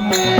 வைத்து திரிந்த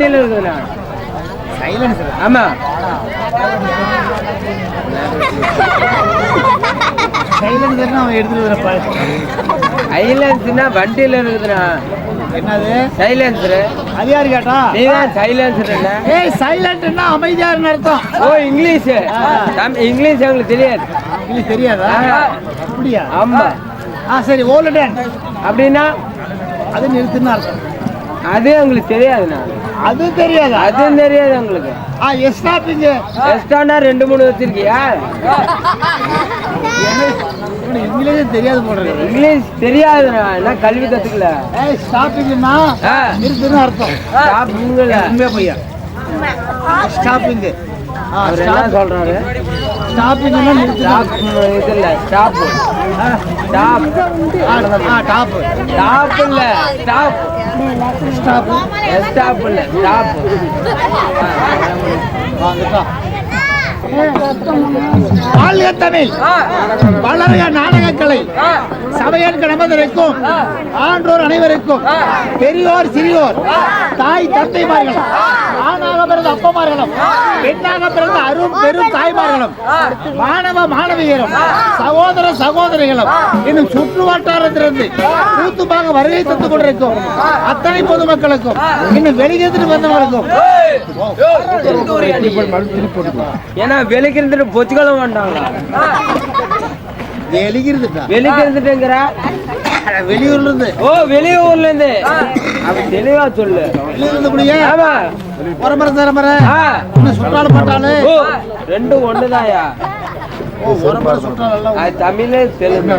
வண்டியில் இருக்குதுண்ணா. சைலன்ஸ் ஆமா. சைலன்சர் அவன் எடுத்துட்டு வரப்பா சைலன்ஸ்னா வண்டியில் இருக்குதுண்ணா. என்னது? சைலன்சர் அது யாரு கேட்டா? நீ தான் சைலன்சர் ஏய் சைலண்ட்னா அமைதியாருன்னு அர்த்தம். ஓ இங்கிலீஷ். தம்- இங்கிலீஷ் எங்களுக்கு தெரியாது. உங்களுக்கு தெரியாதா. அப்படியா? ஆமா. ஆ சரி ஓலடன் அப்படின்னா? அது நிறுத்துன்னு அர்த்தம். அது எங்களுக்கு தெரியாதுண்ணா. அது தெரியாதா? அதுவும் தெரியாது உங்களுக்கு. ஆ ஸ்டாப்பிங் எக்ஸ்ட்ரானா ரெண்டு மூணு வச்சிருக்கியா? இங்கிலீஷே தெரியாது போடுறது இங்கிலீஷ் தெரியாதுண்ணா என்ன கல்வி கத்துக்கல? ஏய் ஸ்டாப்பிங்னா. நிறுத்துன்னு அர்த்தம். சாப்பிடுங்கள உண்மையா பையா ஸ்டாப்பிங் அவர் என்ன சொல்றாரு? ஸ்டாப் இது இல்ல ஸ்டாப் ஸ்டாப். ஆ டாப் ஸ்டாப். இல்ல ஸ்டாப். ஸ்டாப். ஸ்டாப் இல்ல ஸ்டாப். வாங்கட்டா வாழ்க தமிழ் வளர்க நாடகக்கலை சபையன் கணபதருக்கும் ஆன்றோர் அனைவருக்கும் பெரியோர் சிறியோர் தாய் தந்தைமார்களும் ஆணாக பிறந்த அப்பமார்களும் பெண்ணாக பிறந்த அரும் பெரும் தாய்மார்களும் மாணவ மாணவியரும் சகோதர சகோதரிகளும் இன்னும் சுற்று வட்டாரத்திலிருந்து கூத்துமாக வருகை தந்து கொண்டிருக்கும் அத்தனை பொதுமக்களுக்கும் இன்னும் வெளியேற்று வந்தவர்களுக்கும் ஏன்னா வெளிக்கு இருந்துட்டு பொச்சுக்களும் வேண்டாங்களா வெளியிருந்துட்டா வெளிக்கு இருந்துட்டுங்கிற வெளியூர்ல இருந்து ஓ வெளியூர்ல இருந்து அப்ப தெளிவா சொல்லு. வெளியூர்ல இருந்து முடிய ஆமா ஆ. இன்னும் சுற்றாலும் பட்டாலும் ஓ ரெண்டும் ஒண்ணுதாயா? அது தமிழே தெலுங்கு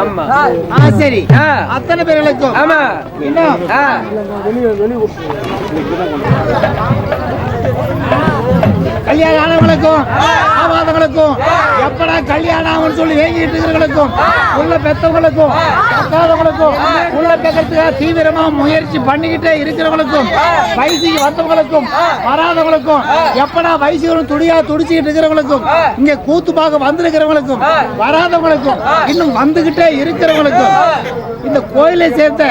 ஆமா. ஆ. சரி. அத்தனை பேர்களுக்கும் ஆமா. இன்னும். ஆ. கல்யாணம் ஆனவங்களுக்கும் ஆவாதங்களுக்கும் எப்படா கல்யாணம் ஆகும்னு சொல்லி ஏங்கிட்டு இருக்கிறவங்களுக்கும் உள்ள பெத்தவங்களுக்கும் பத்தாதவங்களுக்கும் உள்ள பெக்கிறதுக்காக தீவிரமா முயற்சி பண்ணிக்கிட்டே இருக்கிறவங்களுக்கும் வயசுக்கு வந்தவங்களுக்கும் வராதவங்களுக்கும் எப்படா வயசு வரும் துடியா துடிச்சுக்கிட்டு இருக்கிறவங்களுக்கும் இங்க கூத்து பார்க்க வந்திருக்கிறவங்களுக்கும் வராதவங்களுக்கும் இன்னும் வந்துகிட்டே இருக்கிறவங்களுக்கும் இந்த கோயிலை சேர்ந்த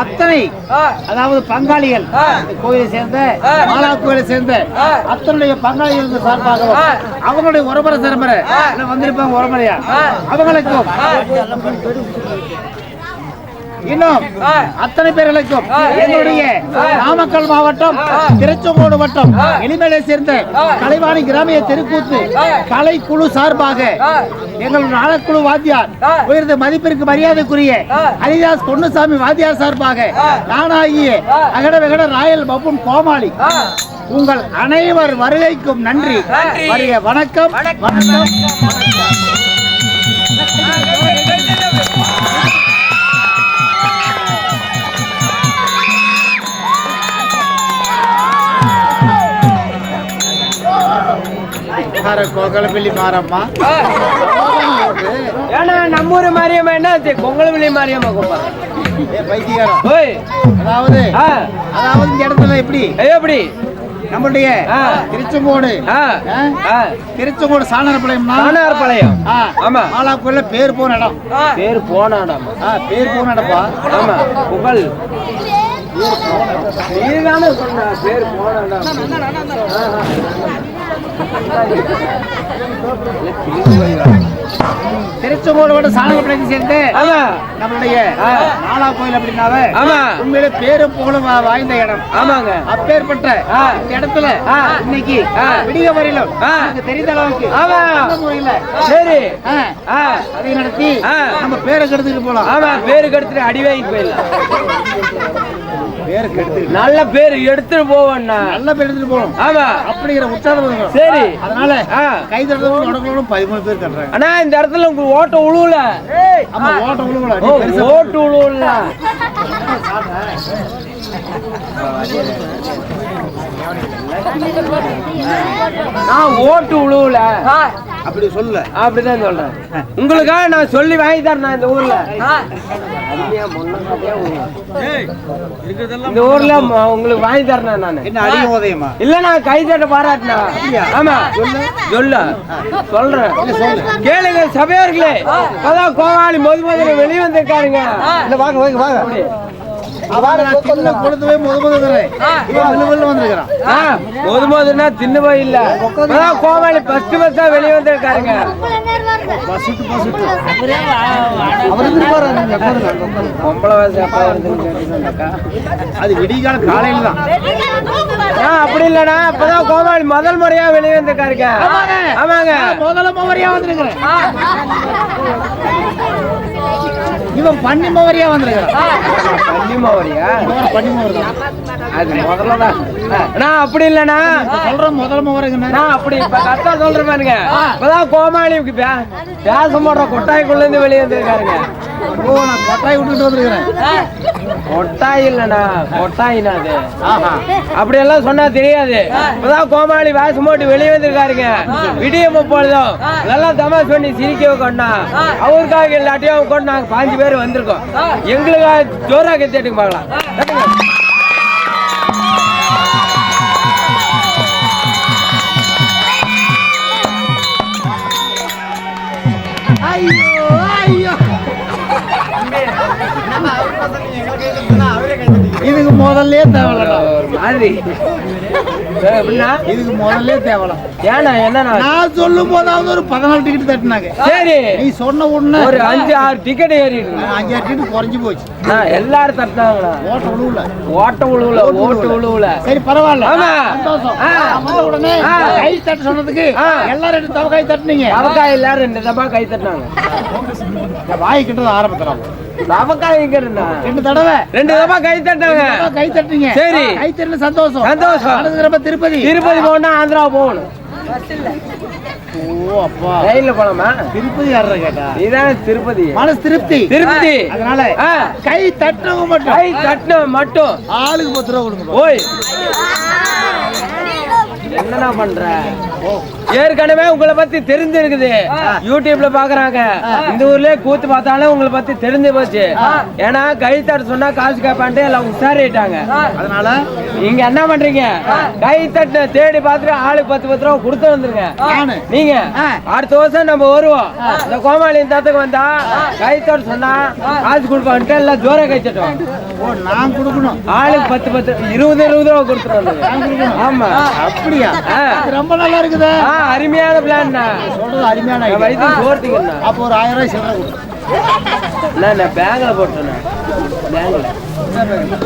அத்தனை அதாவது பங்காளிகள் கோயிலை சேர்ந்த மாலா கோயிலை சேர்ந்த அத்தனுடைய பங்காளி பங்காளிகள் சார்பாகவும் அவங்களுடைய உறமுறை சிறமரை வந்திருப்பாங்க உறமுறையா அவங்களுக்கும். இன்னும் அத்தனை பேர்களுக்கும் என்னுடைய நாமக்கல் மாவட்டம் திருச்செங்கோடு வட்டம் எளிமேலை சேர்ந்த கலைவாணி கிராமிய தெருக்கூத்து கலைக்குழு சார்பாக எங்கள் நாடக்குழு வாத்தியார் உயர்ந்த மதிப்பிற்கு மரியாதைக்குரிய ஹரிதாஸ் பொன்னுசாமி வாத்தியார் சார்பாக நானாகிய அகட வெகட ராயல் பப்புன் கோமாளி உங்கள் அனைவர் வருகைக்கும் நன்றி. வருக வணக்கம். வணக்கம். மாற கோகலப்பள்ளி மாறம்மா ஏன்னா நம்ம ஊர் மாரியம்மா என்ன ஆச்சு? கொங்கலவள்ளி மாரியம்மா பைத்தியக்காரன் ஓய். அதாவது அதாவது இந்த இடத்துல எப்படி? எப்படி? நம்மளுடைய ஆ. திருச்செங்கோடு. ஆ. ஆ? ஆ. திருச்செங்கோடு சாணரப்பாளையம்னா தானார் பாளையம். ஆ, ஆமா. மாலா கோயில்ல பேர் போன இடம். பேர் போனாடாம் ஆ, பேர் போன இடப்பா? ஆமா. புகழ். நீதானே சொன்ன பேர் போனாடாம் திருச்செங்கோடு விட சாணரப்பாளையத்தை சேர்ந்து நம்மளுடைய கோயில் அப்படின்னாவே உண்மையிலே புகழும் வாய்ந்த இடம். ஆமாங்க. அப்பேற்பட்ட. இந்த இடத்துல ஆ. இன்னைக்கு ஆ. விடிய வரையிலும் ஆ. எனக்கு தெரிந்த அளவுக்கு முறையில சரி. ஆ, ஆ. அதை நடத்தி ஆ. நம்ம பேரை கெடுத்துட்டு போலாம். ஆமா பேரு கெடுத்துட்டு அடிவாங்கி போயிடலாம். பேரை கெடுத்துட்டு நல்ல பேர் எடுத்துட்டு போவண்ணா நல்ல பேர் எடுத்துட்டு போகணும். ஆமா. அப்படிங்கிற உற்சாகம். சரி. அதனால கை தட்டுறவங்க உடம்புகளும் பதிமூணு பேர் கட்டுறாங்க. அண்ணா இந்த இடத்துல உங்களுக்கு ஓட்ட உழுவுல. ஆமா ஓட்ட உழுவல. ஓட்டு உழுவுல. நான் ஓட்டு உழுவுல. அப்படி சொல்லல. அப்படிதான் சொல்றேன். உங்களுக்காக நான் சொல்லி வாங்கி தரேன் நான் இந்த ஊர்ல. இந்த ஊர்ல உங்களுக்கு வாங்கி தரேன் நானு என்ன அதிக உதயமா? இல்ல நான் கை தட்ட பாராட்டினா. ஆமா. சொல்ல. சொல்றேன். கேளுங்க சபையோர்களே. அதான் கோவாளி மொத முதல்ல வெளியே வந்திருக்காருங்க. வாங்க வாங்க வாங்க. அவார நான் தின்ன கொடுத்துவே முத முதல்றேன் இவன் வெள்ள வெள்ள வந்திருக்கான் ஆ, மொத முதல்னா தின்னு போய் இல்ல கோவாளி ஃபர்ஸ்ட் ஃபர்ஸ்டா வெளியே வந்திருக்காருங்க. பொம்பளை அது விடிகால காலையில தான். ஆ அப்படி இல்லடா. இப்பதான் கோவாளி முதல் முறையா வெளியே வந்திருக்காருங்க. ஆமாங்க. முதல்ல வந்திருக்கிறேன். இவன் பண்ணி மோவரியா வந்திருக்கிறான். பள்ளி மோவரியா இவன் பண்ணி மோவர் தான் அது முதல்ல தான். நான் அப்படி இல்லண்ணா. சொல்றேன் முதல்ல மோவருங்க நான் அப்படி இப்ப கரெக்டா சொல்றேன் பாருங்க. இப்பதான் கோமாளிக்கு பே- பேச மாட்டோம். கொட்டாய்க்குள்ள இருந்து வெளியே வந்திருக்காருங்க. ஓ நான் கொட்டாய் விட்டுட்டு வந்திருக்கிறேன். கொட்டாய் இல்லண்ணா கொட்டாயினா அது. ஆஹா. அப்படி எல்லாம் சொன்னா தெரியாது. இப்பதான் கோமாளி வேஷம் போட்டு வெளியே வந்திருக்காருங்க. விடிய பொழுதும் நல்லா தமாஷ் பண்ணி சிரிக்க வைக்கணும்னா அவருக்காக எல்லாத்தையும் கொண்டு நாங்க பாஞ்சு பேர் வந்திருக்கோம். எங்களுக்காக ஜோரா கத்திட்டு பார்க்கலாம். ஐயோ ஐயோ. இதுக்கு முதல்ல எப்படின்னா இதுக்கு முதல்ல தேவலாம். ஏன்னா என்னண்ணா நான் சொல்லும் போதாவது ஒரு பதினாலு டிக்கெட் தட்டினாங்க. சரி. நீ சொன்ன உடனே ஒரு அஞ்சு ஆறு டிக்கெட் ஏறி அஞ்சாறு டிக்கெட் குறைஞ்சு போச்சு. எல்லாரும் தட்டினாங்களா ஓட்ட விழுவுல ஓட்ட உழுவுல ஓட்டு உழுவுல. சரி பரவாயில்ல. ஆமா. சந்தோஷம். உடனே. கை தட்ட சொன்னதுக்கு. எல்லாரும் ரெண்டு தவ கை தட்டுனீங்க. அவக்காய் எல்லாரும் ரெண்டு தப்பா கை தட்டினாங்க. இந்த வாய் கிட்டது ஆரம்பத்தில். ரெண்டு தடவை. ரெண்டு தப்பா கை தட்டினாங்க தடவை கை தட்டுனீங்க சரி. கை தட்டின சந்தோஷம். சந்தோஷம். திருப்பதி. திருப்பதி போகணும் ஆந்திரா போகணும். ஓ அப்பா. ரயில்ல போலாமா? திருப்பதி யாரா கேட்டா? நீதானே திருப்பதி. மனசு திருப்தி. அதனால ஆ. கை தட்டுறவங்க மட்டும். கை தட்டின மட்டும். ஆளுக்கு பத்து ரூபா கொடுங்க. ஓய். என்னண்ணா பண்ற? ஏற்கனவே உங்களை பத்தி தெரிஞ்சிருக்குது. யூடியூப்ல பாக்குறாங்க. இந்த ஊர்லயே கூத்து பார்த்தாலும் உங்களை பத்தி தெரிஞ்சு போச்சு. ஏன்னா கை தட்ட சொன்னா காசு கேட்பான்ட்டு எல்லாம் உஷாரிட்டாங்க அதனால நீங்க என்ன பண்றீங்க? கை தட்ட தேடி பார்த்துட்டு ஆளுக்கு பத்து பத்து ரூபா கொடுத்து வந்துருங்க. நானு நீங்க. அடுத்த வருஷம் நம்ம வருவோம். இந்த கோமாளி தத்துக்கு வந்தா கை தட்ட சொன்னா காசு கொடுப்பான்ட்டு எல்லாம் ஜோர கை தட்டும் ஓ நான் கொடுக்கணும். ஆளுக்கு பத்து பத்து இருபது இருபது ரூபா கொடுத்துட்டு வந்தது ஆமா. அப்படியா ரொம்ப நல்லா இருக்குதே. அருமையான பிளான் சொல்றது அருமையான. வயிற்று சோர்த்திக்கண்ணா அப்போ ஒரு ஆயிரம் ரூபாய் சில்லறை கொடு நான் பேங்க்ல போட்டேண்ணா பேங்க்ல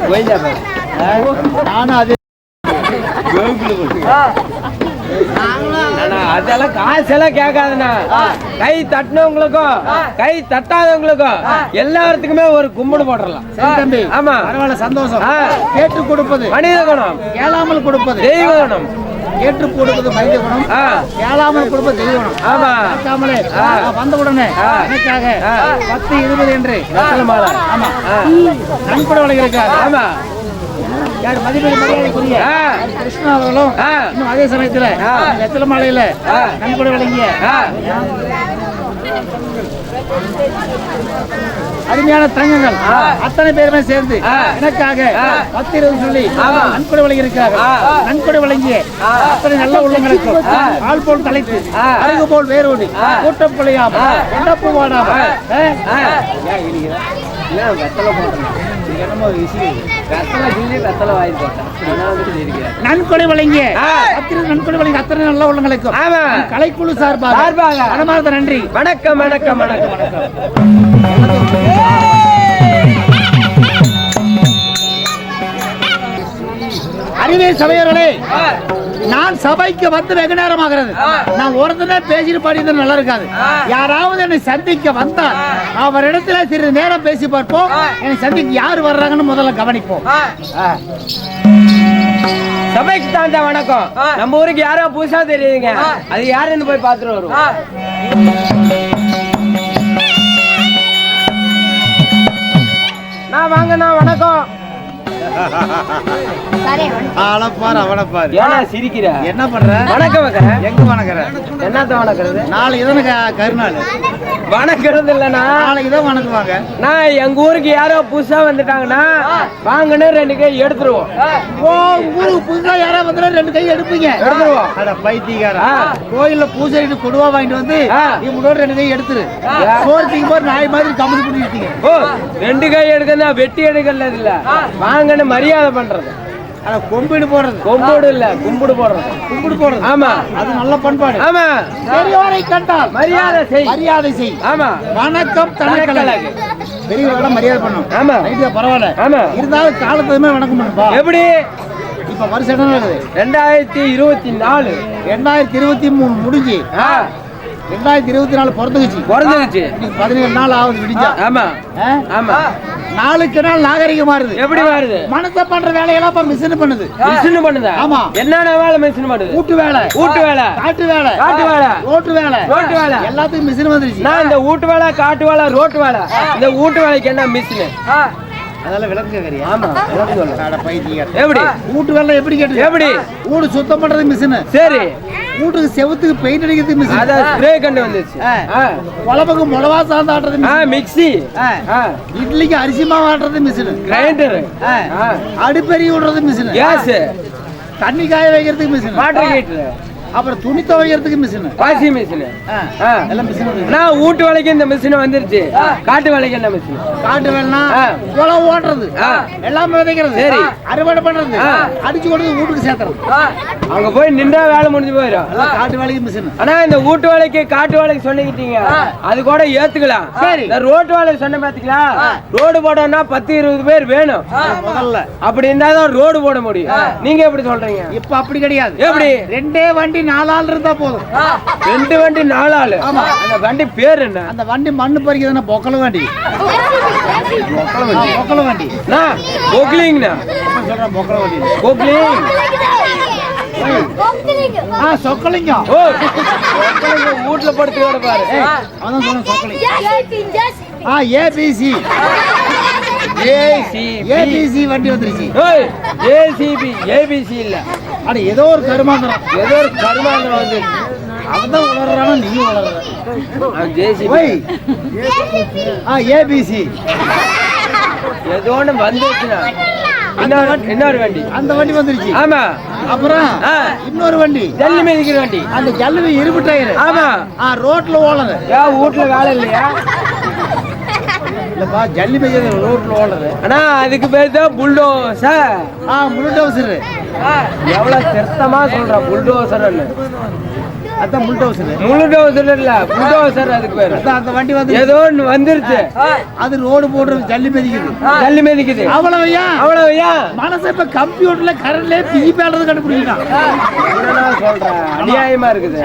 கோயிலா பேங்க் நானும் அது அதெல்லாம் காசெல்லாம் கேட்காதுண்ணா. கை தட்டினவங்களுக்கும் கை தட்டாதவங்களுக்கும் எல்லாத்துக்குமே ஒரு கும்பிடு போட்டுடலாம் தம்பி. ஆமா. பரவாயில்ல சந்தோஷம். கேட்டு கொடுப்பது. மனித குணம். கேளாமல் கொடுப்பது. தெய்வ குணம். கேட்டு கொடுப்பது மனித குணம். ஆ, கேளாமல் கொடுப்பது தெய்வ குணம். ஆமா. கேட்காமலே நான் வந்த உடனே. எனக்காக. பத்து இருபது என்று. ஆமா. நன்கொடை வழங்கியிருக்காரு ஆமா. யார் மதிப்பீடு மரியாதைக்குரிய ஆ, கிருஷ்ணா அவர்களும் ஆ. இன்னும் அதே சமயத்துல. வெத்தலை மாலையில. நன்கொடை வழங்கிய அருமையான தங்கங்கள். அத்தனை பேருமே சேர்ந்து. எனக்காக. பத்து இருபது சொல்லி. நன்கொடை வழங்கியிருக்கிறார்கள். நன்கொடை வழங்கிய. அத்தனை நல்ல உள்ளங்களுக்கும். ஆள் போல் தலைத்து ஆ. அருகு போல் வேரோடி. கூட்டம் பிழையாம ஆ. கொண்டப்பு வாடாம நன்கொடை வழங்கிய நன்கொடை வழங்கிய அத்தனை நல்ல உள்ளங்களுக்கும் ஆமா கலைக்குழு சார்பாக சார்பாக. நன்றி வணக்கம் வணக்கம் வணக்கம் அறிவே சபையர்களே நான் சபைக்கு வந்து வெகு நேரம் ஆகிறது நான் ஒருத்தனே பேசிட்டு பாடியது நல்லா இருக்காது. யாராவது என்னை சந்திக்க வந்தால் அவரிடத்துல சிறிது நேரம் பேசி பார்ப்போம். என்னை சந்திக்க யார் வர்றாங்கன்னு முதல்ல கவனிப்போம். சபைக்கு தாண்டா வணக்கம். நம்ம ஊருக்கு யாரோ புதுசா தெரியுதுங்க. அது யாருன்னு போய் பார்த்துட்டு வருவோம். நான் வாங்கண்ணா வணக்கம். ஆளப்பாரு அவனப்பாரு ஏன்னா சிரிக்கிற? என்ன பண்ற? வணக்கம் வைக்கிறேன் எங்க வணங்குற என்னத்த வணக்கிறது? நாளைக்கு தானே க- கருநாள். வணக்கிறது இல்லைண்ணா. நாளைக்கு தான் வணங்குவாங்க. நான் எங்க ஊருக்கு யாரோ புதுசா வந்துட்டாங்கன்னா வாங்கன்னு ரெண்டு கை எடுத்துருவோம். ஓ ஊருக்கு புதுசா யாராவது வந்தா ரெண்டு கை எடுப்பீங்க? எடுத்துருவோம். அட பைத்தியக்காரா. கோயில்ல பூஜைக்கு கொடுவா வாங்கிட்டு வந்து. இவங்களோட ரெண்டு கை எடுத்துரு. சோர்த்திக்கு போது நாய் மாதிரி கம்பி பண்ணி எடுத்தீங்க ஓ ரெண்டு கை எடுக்கணும் வெட்டி எடுக்கல இல்ல வாங்கன்னு மரியாதை பண்றது? ஆனா கொம்பிடு போடுறது. கொம்புடு இல்ல கும்பிடு போடுறது. கும்பிடு போடுறது. ஆமா. அது நல்ல பண்பாடு. ஆமா. பெரியவரை கண்டால். மரியாதை செய். மரியாதை செய். ஆமா. வணக்கம் தனக்கலகு. பெரியவரோட மரியாதை பண்ணும். ஆமா. ரைட்டு பரவாயில்ல. ஆமா. இருந்தாலும் காலத்துமே வணக்கம் பண்ணுப்பா. எப்படி? இப்ப வருஷம் என்ன நடக்குது ரெண்டாயிரத்தி இருபத்தி நாலு. ரெண்டாயிரத்தி இருபத்தி மூணு முடிஞ்சு. ரெண்டாயிரத்தி இருபத்தி நாலு பிறந்துக்குச்சு இன்னைக்கு பதினேழு நாள் ஆகுது விடிஞ்சா. ஆமா? ஆமா. நாளுக்கு நாள் நாகரிகம் மாறுது. எப்படி மாறுது? மனசை பண்ற வேலையெல்லாம் இப்ப மிஷின் பண்ணுது. மிஷின் பண்ணுதா? ஆமா. என்னென்ன வேலை மிஷின் பண்ணுது? வீட்டு வேலை. வீட்டு வேலை. காட்டு வேலை. காட்டு வேலை. ரோட்டு வேலை. ரோட்டு வேலை. எல்லாத்துக்கும் மிஷின் வந்துருச்சு. நான் இந்த வீட்டு வேலை காட்டு வேலை ரோட்டு வேலை. இந்த வீட்டு வேலைக்கு என்ன மிஷின் அதெல்லாம் விளக்கு கேக்குறியா ஆமா. விளக்கு சொல்லு. அட பைத்தியம் எப்படி? வீட்டு வேலை எப்படி கேட்டு எப்படி? வீடு சுத்தம் பண்றது மிஷின் சரி. வீட்டுக்கு செவுத்துக்கு பெயிண்ட் அடிக்கிறது மிஷின் அத ஸ்ப்ரே கண்டு வந்துச்சு. குழம்புக்கு மிளவா சாந்து ஆட்டுறது. மிக்ஸி இட்லிக்கு அரிசி மாவு ஆட்டுறது மிஷின் கிரைண்டர் அடுப்பெரி விடுறது மிஷின் கேஸ் தண்ணி காய வைக்கிறதுக்கு மிஷின் வாட்டர் ஹீட்டர் அப்புறம் துணி துவைக்கிறதுக்கு மிஷின் வாஷிங் மிஷின் எல்லாம் மிஷின் நான் வீட்டு வேலைக்கு இந்த மிஷின் வந்துருச்சு. காட்டு வேலைக்கு என்ன மிஷின் காட்டு வேலைனா ஆ. குளம் ஓட்டுறது. எல்லாமே விதைக்கிறது. சரி. அறுவடை பண்றது. அடிச்சு கொடுத்து வீட்டுக்கு சேர்த்துறது. அங்க போய் நின்றா வேலை முடிஞ்சு போயிடும். காட்டு வேலைக்கு மிஷின் ஆனா இந்த வீட்டு வேலைக்கு காட்டு வேலைக்கு சொன்னிக்கிட்டீங்க. அது கூட ஏத்துக்கலாம். சரி. இந்த ரோட்டு வேலைக்கு சொன்ன பாத்தீங்களா? ரோடு போடணும்னா பத்து இருபது பேர் வேணும். முதல்ல. அப்படி இருந்தா தான் ரோடு போட முடியும். நீங்க எப்படி சொல்றீங்க? இப்ப அப்படி கிடையாது. எப்படி? ரெண்டே வண்டி நாலு ஆள் இருந்தா போதும். ரெண்டு வண்டி நாலு ஆளு அந்த வண்டி பேர் என்ன? அந்த வண்டி மண்ணு பறிக்கிறதுனா பொக்கல வண்டி. பொக்கல வண்டி. பொக்லிங்ண்ணா. சொல்றேன் பொக்கல வண்டி? பொக்லிங். ஆ சொக்கலிங்கம். ஓ. வீட்டுல படுத்து கிடப்பாரு. அவன் சொன்ன சொக்கலிங்கம் ஆ ஏபிசி ஏபிசி வண்டி வந்துருச்சு. ஏசிபி ஏபிசி இல்ல. அட ஏதோ ஒரு கருமாந்திரம். ஏதோ ஒரு கருமாந்திரம் வந்து. அவன் ஜேசிபி. ஒய் ஆ ஏபிசி. ஏதோ ஒண்ணு வந்துச்சுன்னா இன்னொரு வண்டி. அந்த வண்டி வந்துருச்சு. ஆமா. அப்புறம். இன்னொரு வண்டி. ஜல்லி மிதிக்கிற வண்டி. அந்த ஜல்லுவி இரும்பு டயர். ஆமா. ஆ ரோட்ல ஏன் வீட்டுல வேலை இல்லையா? இல்லப்பா ஜல்லி மிதிக்கிறது ரோட்ல ஓடுது அண்ணா அதுக்கு பேர் தான் புல்டோசர் ஆ புல்டோசர் எவ்வளவு திருத்தமா சொல்ற புல்டோசர்னு அதான் புல்டோசர் இல்ல புல்டோசர் அதுக்கு பேரு. அதான் அந்த வண்டி வந்து ஏதோ ஒண்ணு வந்துருச்சு. அது ரோடு போடுறது ஜல்லி மிதிக்குது. ஜல்லி மிதிக்குது. அவ்வளவையா? அவ்வளவு ஏன் மனசு இப்ப கம்ப்யூட்டர்ல கரண்ட்ல கண்டுபிடிக்கலாம் என்னண்ணா சொல்ற? அநியாயமா இருக்குது.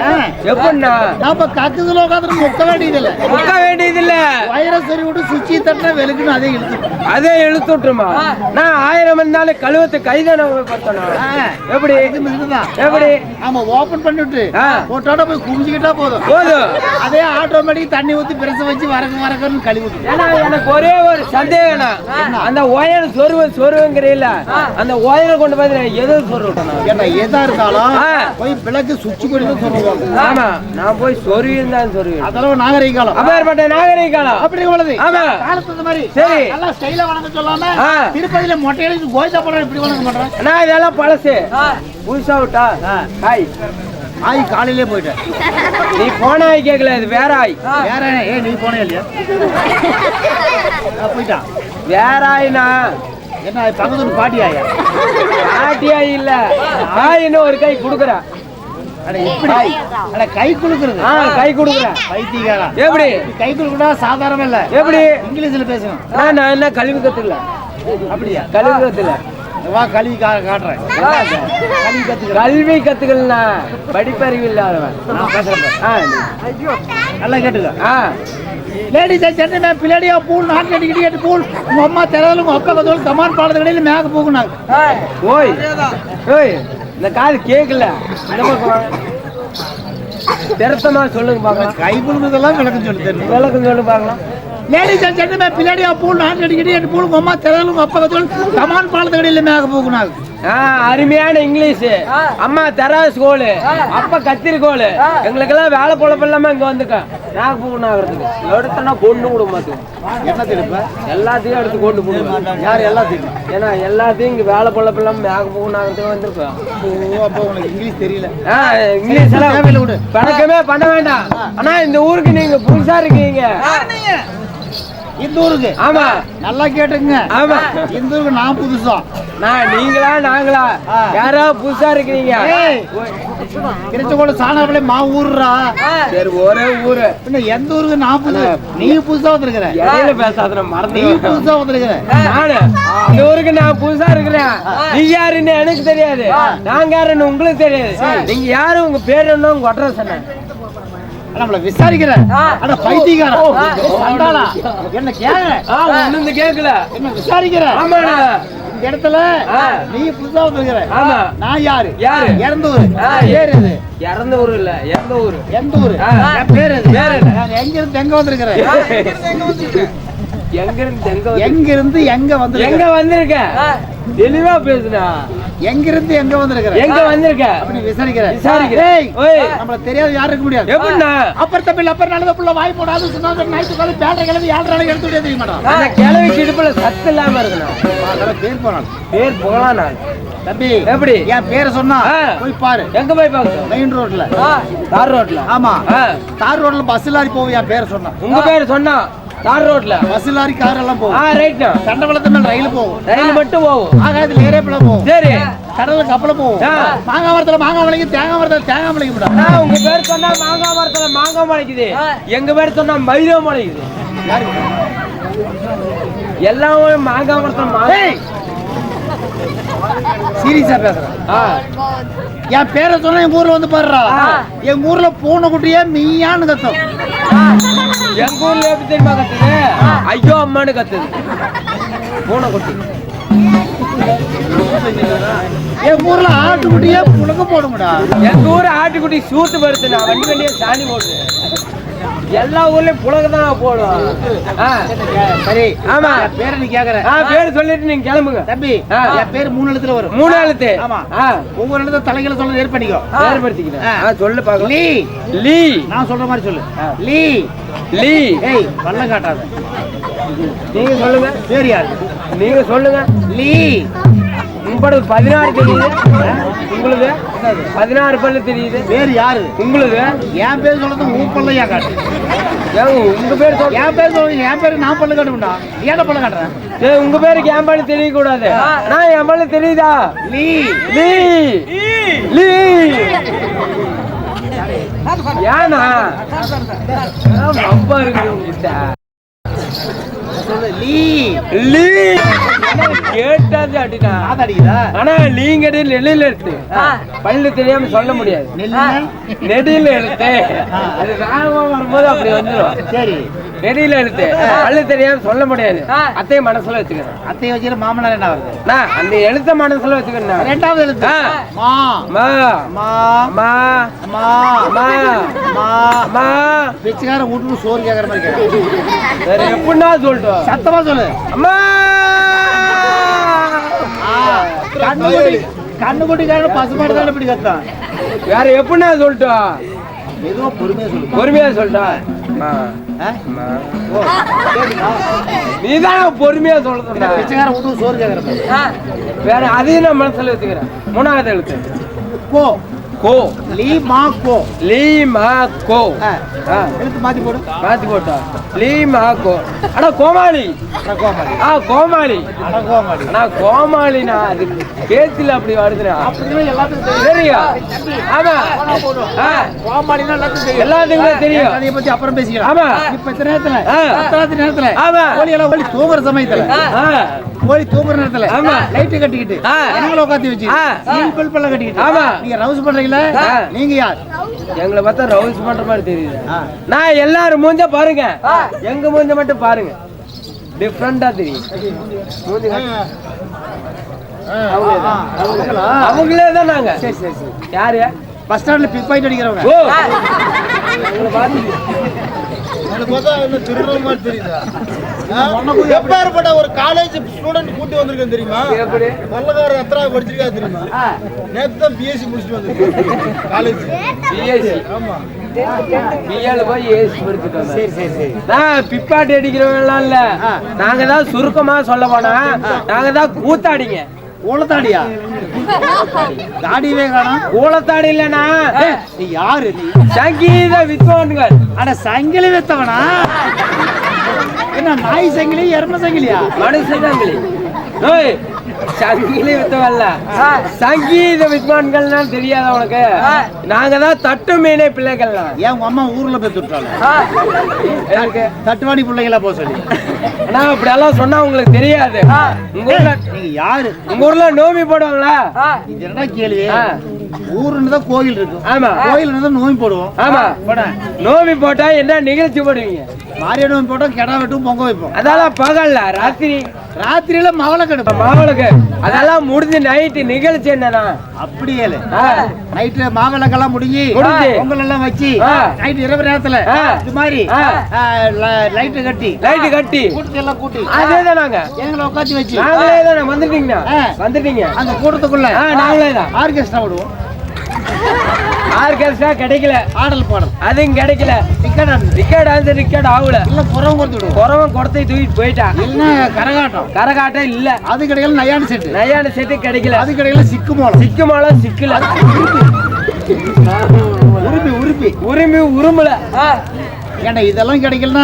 எப்படின்னா? நாம கக்குதுல உட்காந்து முக்க வேண்டியதில்லை. முக்க வேண்டியது இல்ல வைரஸ் சரி விட்டு சுவிட்சை தட்டினா வெளுக்குன்னு அதே இழுத்து அதே இழுத்துட்டுமா நான் ஆயிரம் இருந்தாலும் கழுவத்து கைதான எப்படி? எப்படி? ஆமா ஓபன் பண்ணிவிட்டு ஆ. போட்டோட போய் குடிச்சுக்கிட்டா போதும். போதும். அதே ஆட்டோமேட்டிக் தண்ணி ஊத்தி பிரச வச்சு வரக்கு வரக்குன்னு கழுவி எனக்கு ஒரே ஒரு சந்தேகம்னா அந்த ஒயர் சொருவ சொருவங்கிறீல்ல அந்த ஒயரை கொண்டு போய் எது சொருவிட்டணும் ஏன்னா எதா இருந்தாலும். போய் விளக்கு சுவிட்ச் கொடி தான் சொல்லுவாங்க ஆமா நான் போய் சொருவின்னு தான் சொருவி அதெல்லாம் நாகரிக காலம் அப்பேற்பட்ட நாகரிக காலம் அப்படி உள்ளது ஆமா. காலத்து மாதிரி. சரி. நல்லா ஸ்டைலா வணங்க சொல்லாம. திருப்பதியில மொட்டை எழுதி கோயிலா படம் இப்படி வணங்க மாட்டேன் நான் இதெல்லாம் பழசு. புதுசா விட்டா ஹாய். ஆய் காலையிலே போயிட்டேன். நீ போன ஆய் கேட்கல இது வேற ஆய். வேற? ஏ நீ போனே இல்லையா? போயிட்டான் வேற ஆயினா? என்ன பக்கத்து பாட்டி ஆயா? ஆட்டி ஆய் இல்ல. ஆயின்னு ஒரு கை குடுக்குற. அட இப்படி. அட கை குலுக்குறது கை குடுக்குற. பைத்தியக்காரா. எப்படி? கை குலுக்குனா சாதாரணம் இல்ல. எப்படி? இங்கிலீஷ்ல பேசணும். நான் என்ன கழிவு கத்துக்கல? அப்படியா? கழிவு கத்துல வா கல்வி கா காட்டுறேன். கல்வி கத்துக்கிறேன் கல்வி கத்துக்கலனா படிப்பறிவு இல்லாதவன். நான் பேசுறேன். ஆ, நல்லா கேட்டுக்க. ஆ. லேடிஸ் அண்ட் ஜென்டில்மேன் பிள்ளைடியா பூல் நாட்டு கட்டி கேட்டு பூல் உங்க அம்மா தெரவல உங்க அப்பா கதோல் தமான் பாடது கடையில் மேக போகுனாங்க ஓய். ஓய். இந்த காது கேட்கல. திருத்தமா சொல்லுங்க பாக்கலாம் கை குலுக்குறதெல்லாம் விளக்கம் சொல்லி விளக்கம் சொல்லு பாக்கலாம் லேடிஸ் அண்ட் ஜென்டில்மேன் பிள்ளைடியா பூல் நாட்டு கட்டி கேட்டு பூல் உங்க அம்மா தெரவல உங்க அப்பா கதோல் தமான் பாடது கடையில் மேக போகுனாங்க ஆ அருமையான இங்கிலீஷ். அம்மா தராசு கோலு. அப்பா கத்திரி கோலு. எங்களுக்கெல்லாம் வேலை பொழப்பு இல்லாம இங்க வந்திருக்கேன் நான் பூண் ஆகிறதுக்கு எடுத்தனா கொண்டு விட மாட்டேன். என்ன திருப்ப எல்லாத்தையும் எடுத்து கொண்டு போடுவேன். யார் எல்லாத்தையும்? ஏன்னா எல்லாத்தையும் இங்க வேலை பொழப்பு இல்லாம மேக பூண் ஆகிறதுக்கு வந்திருக்கோம். ஓ அப்போ உனக்கு இங்கிலீஷ் தெரியல. ஆ, இங்கிலீஷ் எல்லாம். பழக்கமே பண்ண வேண்டாம். ஆனா இந்த ஊருக்கு நீங்க புதுசா இருக்கீங்க. இந்த ஊருக்கு. ஆமா. நல்லா கேட்டுங்க ஆமா. இந்த ஊருக்கு நான் புதுசா. நான் நீங்களா நாங்களா. யாரோ புதுசா இருக்கீங்க ஏய். திருச்செங்கோடு சாணாவிலே மா ஊர்றா. சரி ஒரே ஊரு. பின்ன எந்த ஊருக்கு நான் புது? நீ புதுசா வந்திருக்கிற? இடையில பேசாத நான் நீ மறந்து புதுசா வந்திருக்கிற? நானு? இந்த ஊருக்கு நான் புதுசா இருக்கிறேன். நீ யாருன்னு எனக்கு தெரியாது. நாங்க யாருன்னு உங்களுக்கு தெரியாது. நீங்க யாரு உங்க பேர் என்ன உங்க அட்ரஸ் என்ன? நம்மள விசாரிக்கிற அட பைத்தியக்காரன். சண்டாளா? என்ன கேக்குற ஒண்ணு கேக்கல. என்ன விசாரிக்கிற? இந்த இடத்துல. நீ புதுசா வந்திருக்கிற. ஆமா. நான் யாரு? யாரு? இறந்த ஊரு பேர் எது? இறந்த ஊரு இல்ல இறந்த ஊரு எந்த ஊரு பேர் எது? பேர் எங்க இருந்து எங்க வந்திருக்கிறேன் எங்க இருந்து எங்க வந்து- எங்க இருந்து எங்க எங்க வந்திருக்க? வந்திருக்க தெளிவா பேசுனா எங்க இருந்து எங்க வந்திருக்கிற? எங்க வந்திருக்க? அப்படி விசாரிக்கிற விசாரிக்கிறேன். நம்மள தெரியாது யாரும் இருக்க முடியாது எப்படின்னா அப்புறம் தப்பில் அப்புறம் நல்லத புள்ள வாய் போடாது சொன்னாங்க நைட்டு காலை பேட்டை கிளம்பி ஏழரை நாளைக்கு எடுத்து விட தெரிய மாட்டான் அந்த கிழவி கிடுப்புல சத்து இல்லாம இருக்கணும். பேர் போறான் பேர் போலாம் நான் தம்பி எப்படி? என் பேரை சொன்னா. போய் பாரு. எங்க போய் பாக்கணும் மெயின் ரோட்ல. தார் ரோட்ல. ஆமா. தார் ரோட்ல பஸ் லாரி போகும் என் பேரை சொன்னா. உங்க பேர் சொன்னா. தார் ரோட்ல. பஸ் லாரி கார் எல்லாம் ஆ போகும் ரைட் தண்டவளத்து மேல ரயில் போகும். ரயில் மட்டும் போகும். ஆகாயத்துல ஏரேப்பில போகும். சரி. கடல்ல கப்பல போகும். ஆ. மாங்காய் மரத்துல மாங்காய் விளைக்கு தேங்காய் மரத்துல தேங்காய் விளைக்க முடியாது ஆனா உங்க பேர் சொன்னா மாங்காய் மரத்துல மாங்காய் முளைக்குது. எங்க பேர் சொன்னா மயிலோ முளைக்குது. எல்லாம் மாங்காய் மரத்துல மாங்காய் சீரியஸா பேசுறேன் என் பேரை சொன்னா எங்க ஊர்ல வந்து பாருடா. ஆ. எங்க ஊர்ல பூனை குட்டியே மீயான்னு கத்தும். எங்க ஊர்ல எப்படி தெரியுமா கத்துது? ஐயோ அம்மான்னு கத்துது. பூனை குட்டி. என் ஊர்ல ஆட்டுக்குட்டியே புழக்க போடுங்கடா. எங்க ஊர் ஆட்டுக்குட்டி சூத்து பருத்து நான் வண்டி வண்டியே சாணி போட்டு. எல்லா ஊர்லயும் புலக தான் போடும் சரி. ஆமா. பேரை நீ கேக்குற. ஆ, பேர் சொல்லிட்டு நீங்க கிளம்புங்க. தம்பி. என் பேர் மூணு எழுத்துல வரும். மூணு எழுத்து. ஆமா. ஒவ்வொரு எழுத்துல தலைகளை சொல்ல ஏற் பண்ணிக்கோ. வேறுபடுத்திக்கிறேன் ஆ. ஆ, சொல்லு பாக்கலாம். லீ. லீ. நான் சொல்ற மாதிரி சொல்லு. லீ. லீ. ஏய் வல்ல காட்டாத. நீங்க சொல்லுங்க. பேர் யாரு? நீங்க சொல்லுங்க. லீ. உங்களுக்கு பதினாறு தெரியுது. உங்களுக்கு பதினாறு பல்லு தெரியுது. பேர் யாரு? உங்களுக்கு என் பேர் சொல்றது உன் பல்ல ஏன் காட்டு உங்க பேர் சொல் என் பேர் சொல்றது என் பேரு நான் பல்ல காட்டுவேன்டா. நீ ஏன்டா பல்ல காட்டுறேன் ஏய், உங்க பேருக்கு என் பல்லு தெரியக்கூடாது நான் என் பல்லு தெரியுதா? லீ. லீ. லீ. ஏனா ரொம்ப இருக்குது உங்ககிட்ட சொல்லு லீ லீ கேட்டாது காது அடிக்குதா ஆனா நீங்க நெல்லில் எடுத்து. பல்லு தெரியாம சொல்ல முடியாது. நெடியில எடுத்து அது வரும்போது அப்படி வந்துடும் சரி. நெடியில எடுத்து பல்லு தெரியாம சொல்ல முடியாது. அத்தைய மனசுல வச்சுக்கிறேன். அத்தையை வச்சுட்டு மாமனார் என்ன வருது? அந்த எழுத்த மனசுல வச்சுக்கிறேன் ரெண்டாவது எழுத்து. மா. மா. மா. மா. மா. மா. மா. மா. பிச்சைக்கார வீட்டுக்கு சோறு கேக்குற மாதிரி கேக்குற வேற எப்படின்னா சொல்லட்டும் சத்தமா சொல்லு. அம்மா. ஆ, கண்ணுக்குட்டி கண்ணுக்குட்டிக்காரன் பசுமாடு தான் இப்படி கத்தான் வேற எப்படின்னா சொல்லட்டும் மெதுவா பொறுமையா சொல்லு. பொறுமையா சொல்லட்டா நீ தான் பொறுமையா சொல்லுற பிச்சைக்காரன் விட்டு சோறு கேட்கறேன் வேற அதையும் நான் மனசுல வச்சுக்கிறேன். மூணாவது எழுத்து. போ. கோ லீ மா கோ லீ மா கோ எழுத்து மாத்தி போடு? மாத்தி போட்டா? லீ மா கோ அடா கோமாளி. ஆ கோமாளி. அட கோமாளி. ஆனா கோமாளினா அது கேத்துல அப்படி தெரியும். சரியா ஆமா. கோமாளினா எல்லாத்துக்கும் தெரியும். எல்லாத்துக்குமே தெரியும். அதை பத்தி அப்புறம் பேசிக்கலாம். ஆமா. இப்ப இந்த நேரத்துல? நேரத்துல. ஆமா. கோழி எல்லாம் கோழி தூங்குற சமயத்துல. கோழி தூங்குற நேரத்துல ஆமா. லைட் கட்டிக்கிட்டு. எங்களை உட்காந்து வச்சு பல்ப் எல்லாம் கட்டிக்கிட்டு ஆமா. நீங்க ரவுஸ் பண்றீங்களா. நீங்க யார்? எங்களை பார்த்தா ரவுஸ் பண்ற மாதிரி தெரியுது. நான் எல்லாரும் மூஞ்ச பாருங்க. எங்க மூஞ்ச மட்டும் பாருங்க. டிஃப்ரெண்டா தெரியும்? அவங்களே தான் நாங்க. சரி சரி சரி. யாரு? பஸ் ஸ்டாண்ட்ல பிக் பாயிண்ட் அடிக்கிறவங்க. எப்பேற்பட்ட ஒரு காலேஜ் ஸ்டூடெண்ட் கூட்டி வந்திருக்கேன் தெரியுமா? நல்லகார எத்தனை படிச்சிருக்கா தெரியுமா? நேற்று பிஎஸ்சி முடிச்சுட்டு வந்திருக்கேன். காலேஜ் பிஎஸ்சி ஆமா. பிப்பாட்டி அடிக்கிறவங்கலாம் இல்ல. நாங்க தான் சுருக்கமா சொல்ல போனா நாங்க தான் கூத்தாடிங்க. கூலத்தாடியா தாடியவே காணும் கூலத்தாடி இல்லனா நீ யாரு நீ? சங்கீத வித்வான்கள். அட சங்கிலி வெத்தவனா? என்ன நாய் சங்கிலி எரும சங்கிலியா? மனுஷங்களே ஓய் சங்கிலி வித்தவல்ல. சங்கீத வித்வான்கள்னா தெரியாத உனக்கு? நாங்க தான் தட்டு மீனே பிள்ளைகள்லாம். ஏன் அம்மா ஊர்ல போய் துட்டாங்க எதுக்கு தட்டுவாடி பிள்ளைங்களா போக சொல்லி. ஆனா அப்படி எல்லாம் சொன்னா உங்களுக்கு தெரியாது. உங்க ஊர்ல நீங்க யாரு? உங்க ஊர்ல நோம்பி போடுவாங்களா? இது என்ன கேள்வி. ஊருன்னு தான் கோயில் இருக்கும். ஆமா. கோயில் தான் நோய் போடுவோம். ஆமா. போட. நோம்பி போட்டா என்ன நிகழ்ச்சி போடுவீங்க? மாரிய நோய் போட்டோம் கெடா வெட்டும் பொங்க வைப்போம். அதெல்லாம் பகல்ல ராத்திரி. ராத்திரியில மவளை கெடுப்போம். மாவளுக்கு. அதெல்லாம் முடிஞ்சு நைட்டு நிகழ்ச்சி என்னன்னா? அப்படியே நைட்டு மாவிளக்கெல்லாம் முடிஞ்சு. பொங்கல் எல்லாம் வச்சு ஆ. நைட் இரவு நேரத்துல. இது மாதிரி. லைட்டு கட்டி லைட்டு கட்டி. கூட்டத்தை எல்லாம் கூட்டி அதேதான் நாங்க. எங்களை உட்காந்து வச்சு நாங்களே தான் வந்துட்டீங்கண்ணா ஆ. வந்துட்டீங்க. அந்த கூட்டத்துக்குள்ள நாங்களே தான். ஆர்கெஸ்ட்ரா விடுவோம். ஆர்கெஸ்ட்ரா கிடைக்கல. ஆடல் பாடல். அதுவும் கிடைக்கல. டிக்கெட் டிக்கெட் அந்த டிக்கெட் ஆகல. எல்லாம் புறம் கொடுத்து விடுவோம் குறவன் குடத்தை தூக்கிட்டு போயிட்டான் இல்லைன்னா கரகாட்டம். கரகாட்டம் இல்ல. அது கிடைக்கல நயான் செட்டு நையான செட்டு கிடைக்கல. அது கிடைக்கல சிக்கு மோளம் சிக்கு மாலம் சிக்கல. உருப்பி உருப்பி. உரிமை உருமல ஏன்டா இதெல்லாம் கிடைக்கலனா.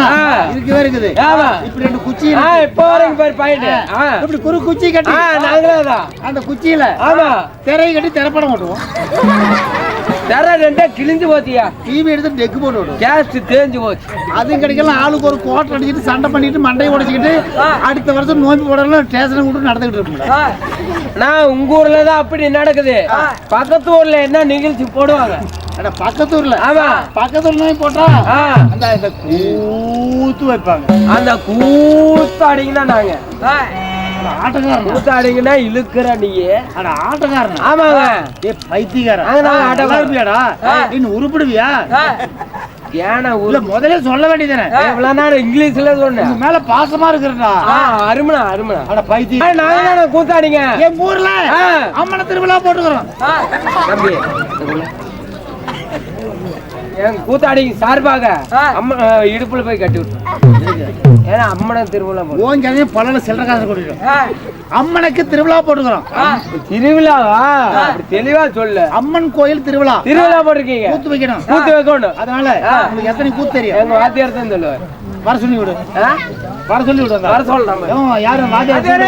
இருக்கவே இருக்குது. ஆமா. இப்படி ரெண்டு குச்சி. இப்போ வரைக்கும் பாரு பாயிண்ட் இப்படி குறு குச்சி கட்டி. நாங்களே தான் அந்த குச்சியில ஆமா. திரையை கட்டி திரைப்படம் ஓட்டுவோம். தர ரெண்டே கிழிஞ்சு போத்தியா டிவி எடுத்து டெக்கு போட்டு கேஸ் தேஞ்சு போச்சு. அதுவும் கிடைக்கல ஆளுக்கு ஒரு கோட்டை அடிச்சுட்டு சண்டை பண்ணிட்டு மண்டையை உடைச்சிக்கிட்டு அடுத்த வருஷம் நோம்பி போடலாம் ஸ்டேஷனை விட்டு நடந்துகிட்டு இருப்போம் நான் உங்க ஊர்ல தான் அப்படி நடக்குது. பக்கத்து ஊர்ல என்ன நிகழ்ச்சி போடுவாங்க? பக்கத்து ஊர்ல? ஆமா. பக்கத்து ஊர்ல போட்டா அந்த கூத்து வைப்பாங்க. அந்த கூத்து அடிங்கன்னா நாங்க. கூத்தாடிங்கன்னா இழுக்கிற நீ அட ஆட்டக்காரன்? ஆமாங்க. ஏ பைத்தியக்காரன். இருப்பியாடா நீ உருப்பிடுவியா? ஏன்னா இல்ல முதல்ல சொல்ல வேண்டியதானே இவ்வளவு நேரம் இங்கிலீஷ்ல சொன்னேன். மேல பாசமா இருக்கிறடா ஆ, அருமணா அருமணா அட ஏய், நாங்க கூத்தாடிங்க? என் ஊர்ல. அம்மன திருவிழா போட்டுக்கிறோம். தம்பி என் கூத்தாடிக்கு சார்பாக அம்மா ஆ, இடுப்புல போய் கட்டி விட்டு ஏன்னா அம்மனை திருவிழா. ஓன் ஜனமே பல்லல சில்லற காசு கொடுக்கிறோம். அம்மனுக்கு திருவிழா போட்டுக்கிறோம். திருவிழாவா? தெளிவா சொல்லு. அம்மன் கோயில் திருவிழா. திருவிழா போட்டிருக்கீங்க. கூத்து வைக்கணும். கூத்து வைக்கணும். அதனால உங்களுக்கு எத்தனை கூத்து தெரியும்? எங்க வாத்தியார் தான் சொல்லுவார். வர சொல்லி விடு? வர சொல்லி விடு. வர சொல்றேன் எவன் யாரு வாத்தியார்.